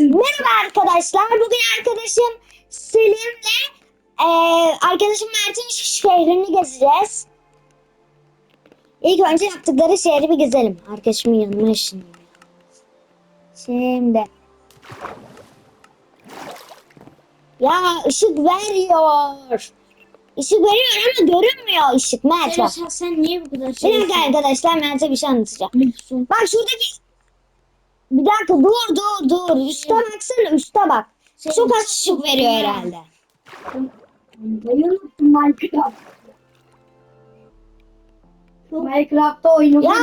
Merhaba arkadaşlar. Bugün arkadaşım Selim'le eee arkadaşım Mert'in şehrini gezeceğiz. İlk önce yaptıkları şehri bir gezelim. Arkadaşımın yanına şimdi. Şimdi. Ya ışık veriyor. Işık veriyor ama görünmüyor ışık Mert bak. Sen, niye bu kadar Bir şey dakika arkadaşlar Mert'e bir şey anlatacağım. Bak şuradaki bir dakika dur dur dur. Üste baksana üste bak. Çok az ışık veriyor herhalde. Unuttum Minecraft. Minecraft'ta oynadım. Ya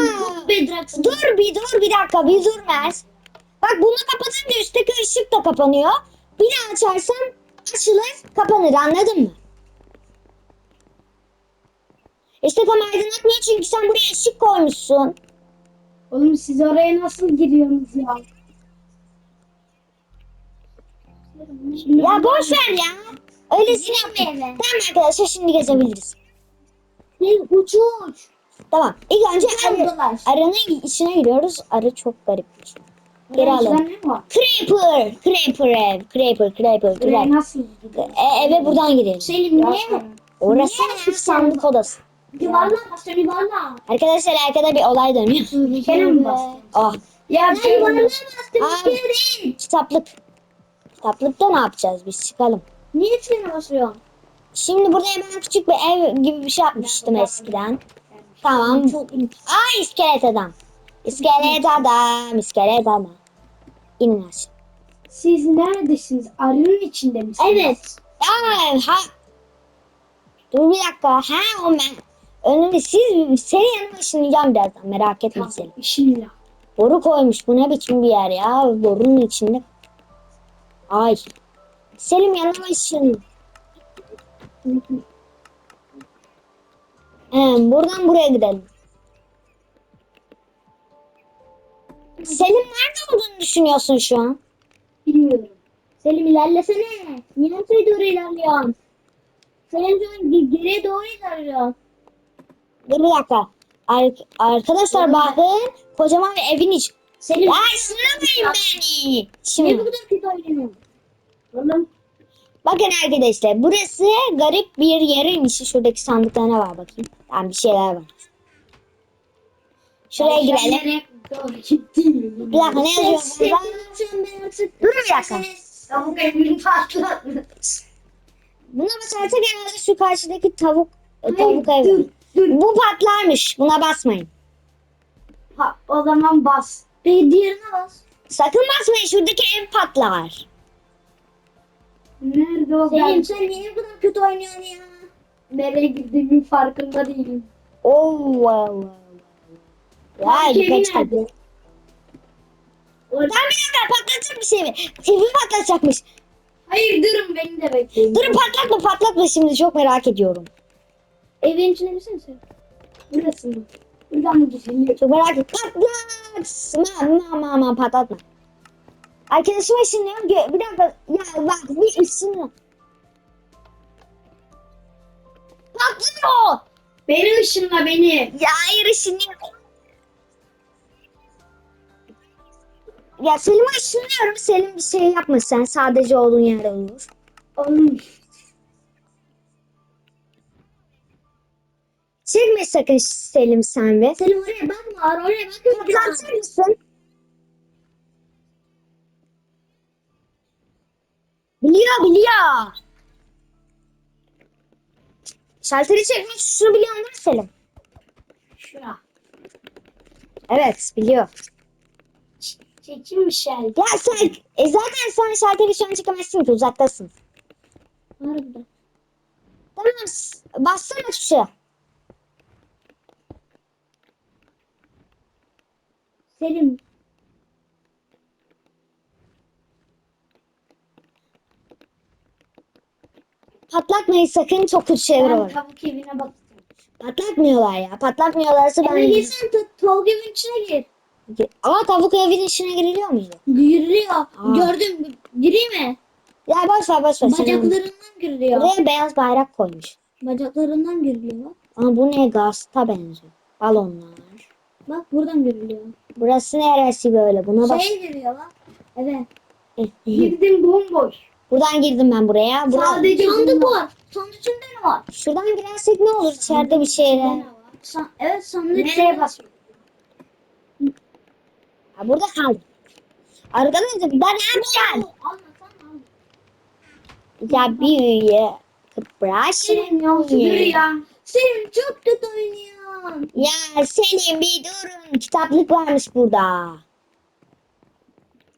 Çok dur bir dur bir dakika bir dur Mert. Bak bunu kapatınca üstteki ışık da kapanıyor. Bir daha açarsam açılır kapanır anladın mı? İşte tam aydınlatmıyor çünkü sen buraya ışık koymuşsun. Oğlum siz oraya nasıl giriyorsunuz ya? Ya boş ver ya. Öylesine yapayım. Tamam arkadaşlar şimdi gezebiliriz. Ne uç uç. Tamam. İlk önce arı, arının içine giriyoruz. Arı çok garipmiş. Geri Orada alalım. ne var? Creeper, Creeper ev, Creeper, Creeper, Creeper. nasıl gidiyor? E, eve buradan gidelim. Selim niye? Orası sandık odası. Yuvarla bastı yuvarla. Arkadaşlar arkada bir olay dönüyor. Bir kere mi bastın? Oh, Ya ben yuvarla bastım Aa. bir kere değil. kitaplık. Kitaplıkta ne yapacağız biz? Çıkalım. Niye içine basıyorsun? Şimdi buraya ben küçük bir ev gibi bir şey yapmıştım eskiden. Tamam. Çok. Ay iskelet adam. İskelet adam, iskelet adam. İnin aşağı. Siz neredesiniz? Arının içinde misiniz? Evet. Ay, ha. Dur bir dakika. Ha o ben. Önümde siz senin yanına ışınlayacağım birazdan merak etme Tamam. Selim. Bismillah. Boru koymuş. Bu ne biçim bir yer ya? Borunun içinde. Ay. Selim yanıma ışın. He, buradan buraya gidelim. Selim nerede olduğunu düşünüyorsun şu an? Bilmiyorum. Selim ilerlesene. Niye ortaya doğru ilerliyorsun? Selim şu an ge- geriye doğru ilerliyor. Dur bir dakika. Ar- arkadaşlar bakın kocaman bir evin iç. Selim Ya sınırlamayın beni. Şimdi bu kadar kötü? Oğlum bakın arkadaşlar burası garip bir yerin içi. Şuradaki sandıkta ne var bakayım. Tamam bir şeyler var. Şuraya girelim. Bir dakika ne yazıyor burada? Dur bir dakika. Tavuk evini patlatmış. Buna basarsak herhalde şu karşıdaki tavuk tavuk evi. Dur. Bu patlarmış. Buna basmayın. Ha, o zaman bas. Peki diğerine bas. Sakın basmayın. Şuradaki ev patlar. Nerede o Selim, sen niye bu kadar kötü oynuyorsun ya? Nereye gittiğimin farkında değilim. Oh wow. wow. Ya Belki evi birkaç nerede? kaldı. Oradan bir dakika patlatacak bir şey mi? TV patlatacakmış. Hayır durun beni de bekleyin. Durun patlatma patlatma şimdi çok merak ediyorum. Evin içine girsene sen. Burası mı? Buradan mı gidelim? Çok merak ediyorum. Patlat. Aman aman aman patlatma. Arkadaşım ışınlıyor. Gö- Bir dakika. Ya bak bir ışınla. Patlıyor. Beni ışınla beni. Ya hayır ışınlıyor. Ya Selim'e ışınlıyorum. Selim bir şey yapma sen. Sadece olduğun yerde olur. Oğlum. Çekme sakın Selim sen ve. Selim oraya bakma. Oraya bakma. Patlatır mısın? Biliyor biliyor. Şalteri çekmek şunu biliyor musun Selim? Şura. Evet biliyor. Çekim şey? Ya sen e zaten sen şalteri şu an çekemezsin ki uzaktasın. Harbiden. Tamam bassana tuşa. Selim. Patlatmayın sakın çok kötü şeyler Ben olur. tavuk evine bakacağım. Patlatmıyorlar ya. Patlatmıyorlarsa Eve ben... girsen ta- tavuk evin içine gir. Ama tavuk evin içine giriliyor muydu? Giriyor. Gördüm. Gireyim mi? Ya boş ver boş ver. sen- Bacaklarından giriliyor. Buraya beyaz bayrak koymuş. Bacaklarından giriliyor. Ama bu ne gazta benziyor. Balonlar. Bak buradan giriliyor. Burası neresi böyle? Buna bak. Şey giriyor bak. Evet. Girdim bomboş. Buradan girdim ben buraya. Buradan... Sadece sandık var. Sandık içinde ne var? Şuradan girersek ne olur içeride bir şeyler. San evet sandık Nereye basıyorsun? Ha, burada kaldım. Arkadaşlar ben ne yapacağım? Ya büyüye kıpraş. Senin çok kötü oynuyorsun. Ya senin bir durun. Kitaplık varmış burada.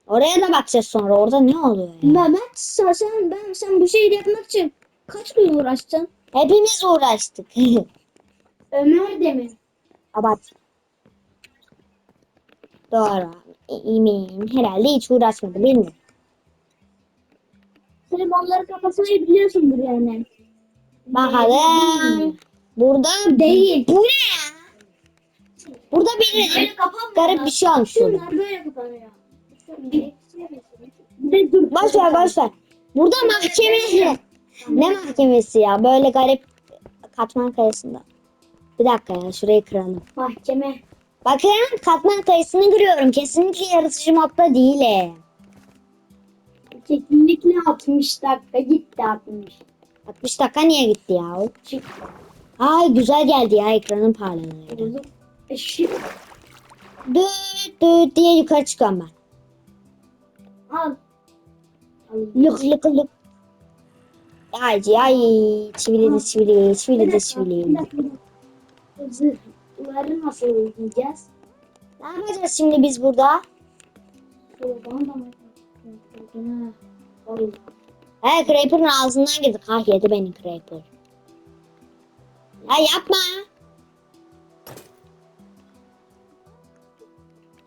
Oraya da bakacağız sonra. Orada ne oluyor ya? Mehmet sen, sen, ben, sen bu şeyi yapmak için kaç gün uğraştın? Hepimiz uğraştık. Ömer de mi? Abat. Doğru. Emin. Herhalde hiç uğraşmadı. Bilmiyorum. Sen onları kapatmayı biliyorsundur yani. Bakalım. Burada Değil. Bu ne ya? Burada bir garip bir şey olmuş burada. Şunlar böyle kapanıyor. Boş ver boş ver. Burada mahkeme. Ne mahkemesi ya? Böyle garip katman kayasında. Bir dakika ya şurayı kıralım. Mahkeme. Bakın katman kayasını kırıyorum. Kesinlikle yaratıcı modda değil. Kesinlikle 60 dakika gitti 60. 60 dakika niye gitti ya? Ay güzel geldi ya ekranın parlalığı. Işık. Düt düt diye yukarı çıkıyorum ben. Al. Lık lık lık. Ay ay çivili de çivili çivili de çivili. Zırhları nasıl ödeyeceğiz? Ne yapacağız şimdi biz burada? He Creeper'ın ağzından girdik. Ah yedi beni Creeper. Ya yapma.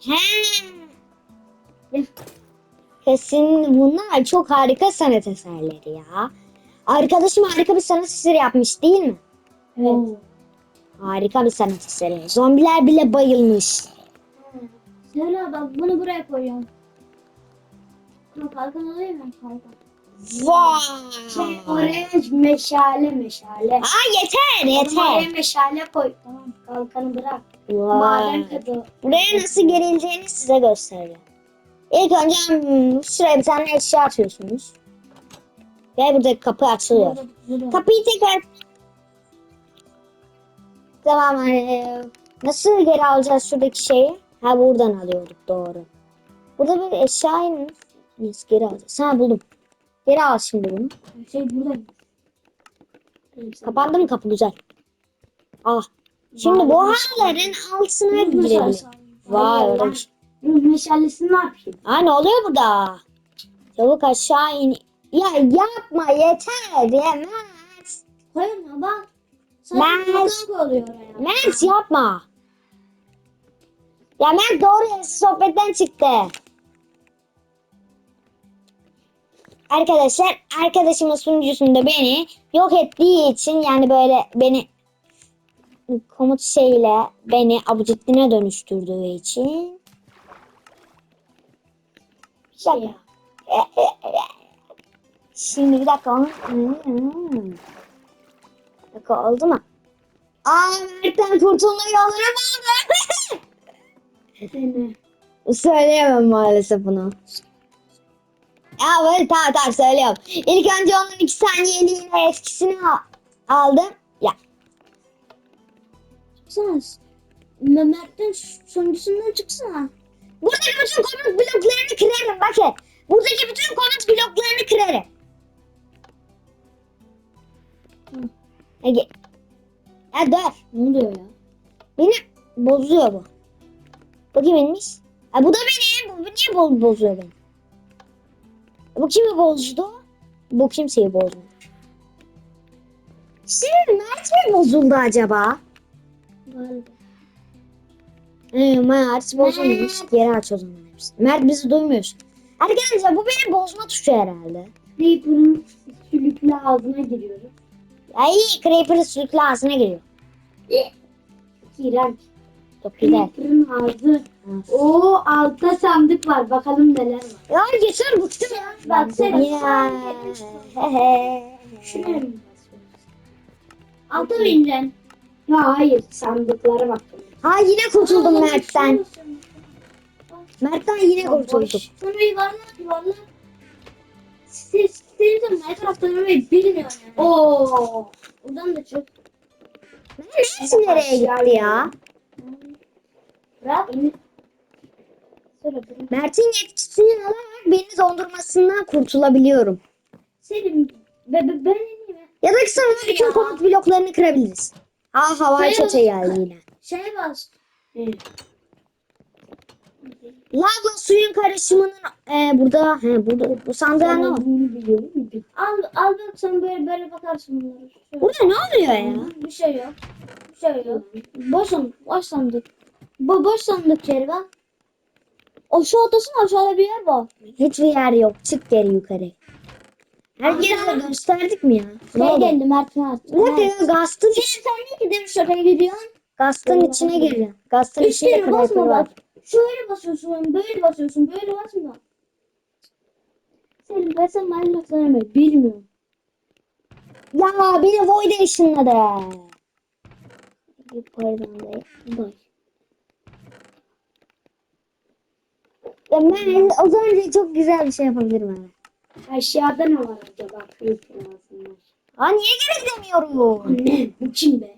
He. Kesin bunlar çok harika sanat eserleri ya. Arkadaşım harika bir sanat eseri yapmış değil mi? Evet. Harika bir sanat eseri. Zombiler bile bayılmış. Söyle bak bunu buraya koyuyorum. Kalkan alayım mı? Kalkan. Vay. Şey, oraya meşale meşale. Aa yeter Oraya yeter. meşale koy. Tamam kalkanı bırak. Vay. Kadı. Buraya nasıl gerileceğini size göstereceğim. İlk önce hmm, şuraya bir tane eşya atıyorsunuz. Ve buradaki kapı açılıyor. Kapıyı tekrar... Tamam. nasıl geri alacağız şuradaki şeyi? Ha buradan alıyorduk doğru. Burada bir eşyayı nasıl geri alacağız? Ha buldum. Geri al şimdi bunu. Şey burada. Kapandı mı kapı güzel. Ah. Şimdi bu halıların altına girelim. Vay öyle. Ruh meşalesini ne yapayım? Ha ne oluyor burada? Çabuk aşağı in. Ya yapma yeter yemez. Koyma bak. Oraya. Mert yapma. Ya Mert doğru sohbetten çıktı. Arkadaşlar arkadaşımın sunucusunda beni yok ettiği için yani böyle beni komut şeyle beni abucitline dönüştürdüğü için bir dakika. Şimdi bir dakika onu Hmm. Dakika oldu mu? Aa Mert'ten kurtulma yolları. Seni. Söyleyemem maalesef bunu. Ya böyle tamam tamam söylüyorum. İlk önce onun iki saniyeliğine etkisini al- aldım. Ya Çıksana. Mehmet'ten sonuncusundan çıksana. buradaki bütün komut bloklarını kırarım bakın. Buradaki bütün komut bloklarını kırarım. Hı. Ege. Ya dur. Ne oluyor ya? Beni bozuyor bu. Bu kiminmiş? Ha, bu da benim. Bu niye bo- bozuyor beni? Bu kimi bozdu? Bu kimseyi bozdu. Şimdi Mert mi bozuldu acaba? Galiba. Ee, Mert bozulmuş. Geri aç o zaman hepsini. Mert bizi duymuyor. Arkadaşlar bu benim bozma tuşu herhalde. Creeper'ın sülüklü ağzına giriyoruz. Ay Creeper'ın sürüklü ağzına giriyor. İğrenç. Çok güzel. Creeper'ın ağzı. Oo altta sandık var. Bakalım neler var. Ya geçer bıktım ya. Bak sen Ya. Şuraya mı? Alta mı ineceksin? Ya hayır sandıklara baktım. Ha yine kurtuldum Mert'ten. Mert'ten yine kurtuldum. Şunu yuvarla yuvarla. Siz, siz de ne taraftan ölmeyi bilmiyor yani. Oo. Buradan da çık. Mert nereye gitti ya? Bırak. Mert'in yetkisini alarak beni dondurmasından kurtulabiliyorum. Selim. Be, be, ben. Ya da kısa bütün Ya. komut bloklarını kırabiliriz. Ha havai Şey- çete geldi yine. Şeye bas. Lavla suyun karışımının e, burada he, burada bu sandığa ne oldu? Al, al bak sen böyle böyle bakarsın bunlara. Şöyle. Burada ne oluyor ya? Bir şey yok. Bir şey yok. Boş, san- boş sandık. Bo boş sandık yeri bak. Aşağı odasın aşağıda bir yer var. Hiçbir yer yok. Çık geri yukarı. Herkese gösterdik mi ya? Ne Şey oldu? geldi Mert Mert. Dakika ya Gast'ın, Şimdi sen niye demiş oraya gidiyorsun? Gast'ın içine giriyor. Gast'ın içinde kere basma kreatör var. bak. Şöyle basıyorsun, böyle basıyorsun, böyle basma. Senin ben sen söyleme, bilmiyorum. Ya beni Void'e ışınladı. Pardon da bak. Ya ben o zaman çok güzel bir şey yapabilirim hemen. Aşağıda ne var acaba? Kıyıp lazım. Aa niye geri gidemiyorum? Ne? Bu kim be?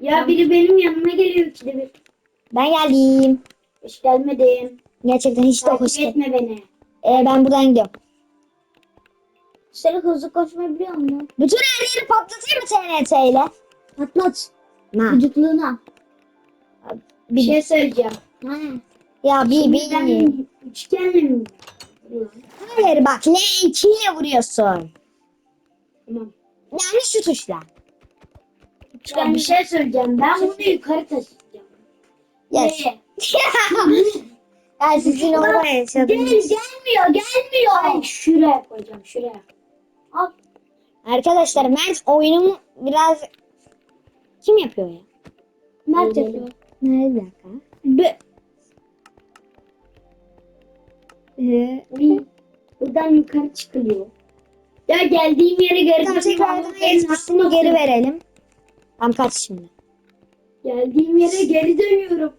Ya biri benim yanıma geliyor ikide bir. Ben geldim. Hoş gelmedin. Gerçekten hiç de hoş Takip değil. etme beni. Ee, ben buradan gidiyorum. Seni hızlı koşmayı biliyor musun? Bütün her yeri patlatayım mı TNT ile? Patlat. Ha. Vücutluğuna. Bir şey söyleyeceğim. Ha. Ya bir bir. Üçgenle mi? Hayır bak L2 ile vuruyorsun. Tamam. Yani şu tuşla. Ben bir şey söyleyeceğim. Ben bunu yukarı taşıyacağım. Yes. Nereye? Ya sizin orada Gel, yaşadığınız. gelmiyor, gelmiyor. Ay şuraya koyacağım, şuraya. Al. Arkadaşlar Mert oyunumu biraz kim yapıyor ya? Mert yapıyor. Ne bir dakika. Be Ee, Buradan yukarı çıkılıyor. Ya geldiğim yere geri tamam etkisini geri verelim. Tam kaç şimdi? Geldiğim yere geri dönüyorum.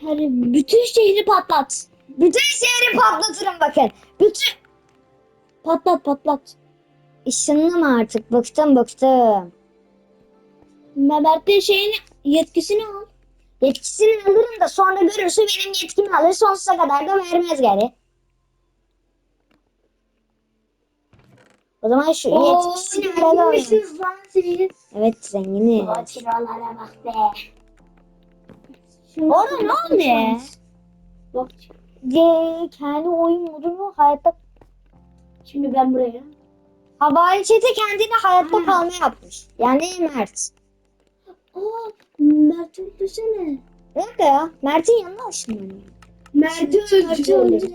Her bütün şehri patlat. Bütün şehri patlatırım bakın. Bütün Patlat patlat. Işınlama artık bıktım bıktım. Mert'in şeyini yetkisini al. Yetkisini alırım da sonra görürse benim yetkimi alır sonsuza kadar da vermez geri. O zaman şu yetkisini alalım. zenginmişsiniz lan siz. Evet zenginiz. O çıralara bak be. Orada ne oldu? Bak Ve kendi oyun modunu hayatta şimdi ben buraya. havai çete kendini hayatta Ha. kalma yapmış. Yani Mert. Aa Mert öldürsene. Bir dakika ya. Mert'in yanına ışınlanıyor. Mert'i öldürelim.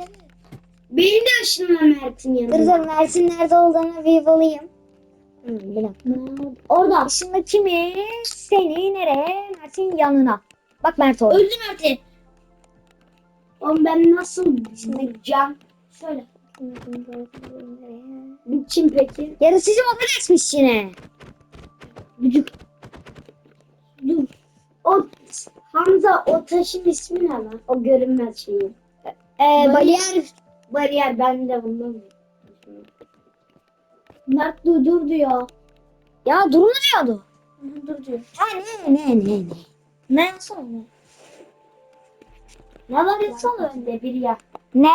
Beni de ışınla Mert'in Dur yanına. dur Mert'in nerede olduğunu bir bulayım. Hı, bir dakika. Orada. Işınla kimi? Seni nereye? Mert'in yanına. Bak Mert orada. Öldü Mert'i. Oğlum ben nasıl bulacağım? Şöyle. Bu kim peki? Yarışıcı moda geçmiş yine. Vücut. Dur. O Hamza o taşın ismi ne lan? O görünmez şeyi. Ee, bariyer. Bariyer ben de bundan. Mert dur dur diyor. Ya durmuyordu. Dur diyor. Ha ne ne ne ne. Ne yazsana ne? Ne var yazsana önde bir ya. Ne?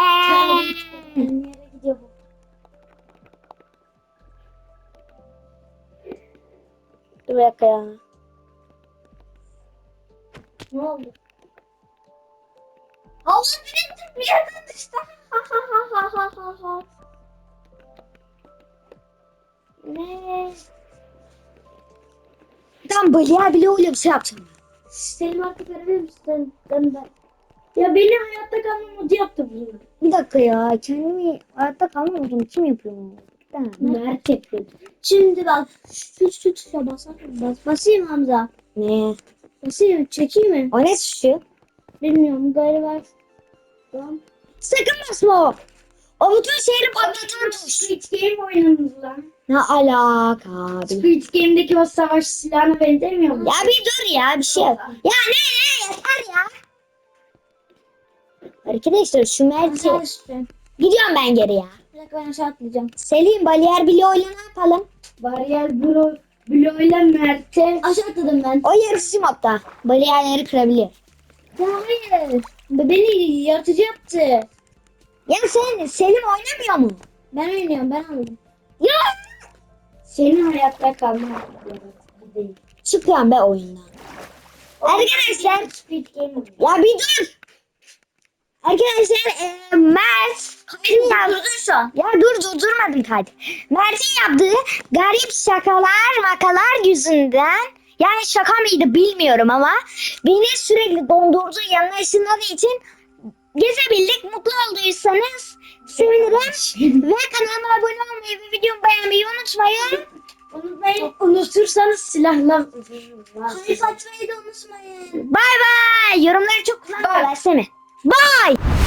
Nereye gidiyor bu? Dur bir dakika ya. Ne oldu? Allah bir bir yerden düştü. Ne? Tam bariyer bile öyle bir şey yapacağım. Selim artık verebilir misin? Ben ben. Ya beni hayatta kalma modu yaptı bunu. Bir dakika ya. Kendimi hayatta kalmıyordum. Kim yapıyor bunu? Mert yapıyordu. Şimdi bak şu şu tuşa basar bas. Basayım Hamza. Ne? Basayım çekeyim mi? O ne suçu? Bilmiyorum galiba. Tamam. Sakın basma o. O bütün şehri patlatan tuş. Squid Game oynadınız lan. Ne alaka abi? Squid Game'deki o savaş silahına benzemiyor mu? Ya bir dur ya bir şey. Ya ne ne yeter ya. Arkadaşlar şu Mert'i. Aşağı düştüm. Gidiyorum ben geri ya. Bir dakika ben aşağı atlayacağım. Selim bariyer bloğuyla ne yapalım? Bariyer bro, bloğuyla Mert'e Aşağı atladım ben. O yarışçı modda. Bariyerleri kırabilir. Ya hayır. Beni yaratıcı yaptı. Ya sen Selim oynamıyor mu? Ben oynuyorum ben aldım. Ya senin hayatta kalma hakkı değil. çıkıyorum be oyundan. Arkadaşlar ya bir dur. Arkadaşlar e, Mert şu an. ya dur durdurmadım hadi. Mert'in yaptığı garip şakalar makalar yüzünden yani şaka mıydı bilmiyorum ama beni sürekli dondurdu yanına ışınladığı için gezebildik. Mutlu olduysanız sevinirim. ve kanalıma abone olmayı ve videomu beğenmeyi unutmayın. Unutmayın. Unutursanız silahla Kalp atmayı da unutmayın. Bay bay. Yorumları çok kullanmıyorlar değil mi? Bay.